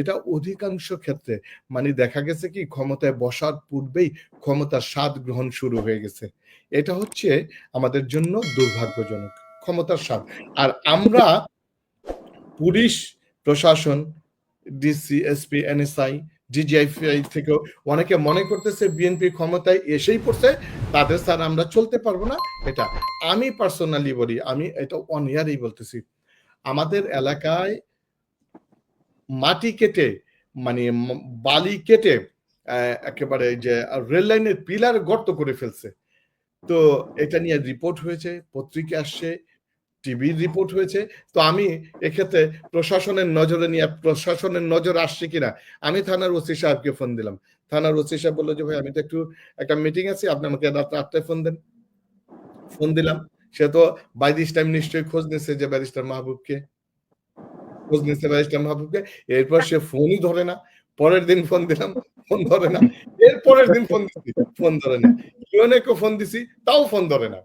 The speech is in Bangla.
এটা অধিকাংশ ক্ষেত্রে মানে দেখা গেছে কি, ক্ষমতায় বসার পূর্বেই ক্ষমতার স্বাদ গ্রহণ শুরু হয়ে গেছে। এটা হচ্ছে আমাদের জন্য দুর্ভাগ্যজনক, ক্ষমতার স্বাদ। আর আমরা পুলিশ, প্রশাসন ডিসি এসপি এনএসআই ডিজিআইফিআই থেকেও অনেকে মনে করতেছে বিএনপি ক্ষমতায় এসেই পড়ছে, তাদের স্যার আমরা চলতে পারব না। এটা আমি পার্সোনালি বলি, আমি এটা অন ইয়ারই বলতেছি। আমাদের এলাকায় মাটি কেটে মানে বালি কেটে একেবারে যে রেল লাইনের পিলার গর্ত করে ফেলছে। তো এটা নিয়ে রিপোর্ট হয়েছে, পত্রিকা আসছে, টিভির রিপোর্ট হয়েছে। তো আমি এক্ষেত্রে প্রশাসনের নজরে নিয়ে, প্রশাসনের নজর আসছে কিনা, আমি থানার ওসি সাহেবকে ফোন দিলাম। থানার ওসি সাহেব বলল যে, ভাই, আমি তো একটু, একটা মিটিং আছে, আপনি আমাকে রাত আটটায় ফোন দেন। ফোন দিলাম। সে তো বাই টাইম নিশ্চয়ই খোঁজ নিচ্ছে যে ব্যারিস্টার মাহবুবকে। খোঁজ নিতে ব্যারিস্টার মাহবুবকে এরপর সে ফোনই ধরে না। পরের দিন ফোন দিলাম, ফোন ধরে না। এর পরের দিন ফোন দিছি, ফোন ধরে না। ইউএনএ কে ফোন দিছি, তাও ফোন ধরে না।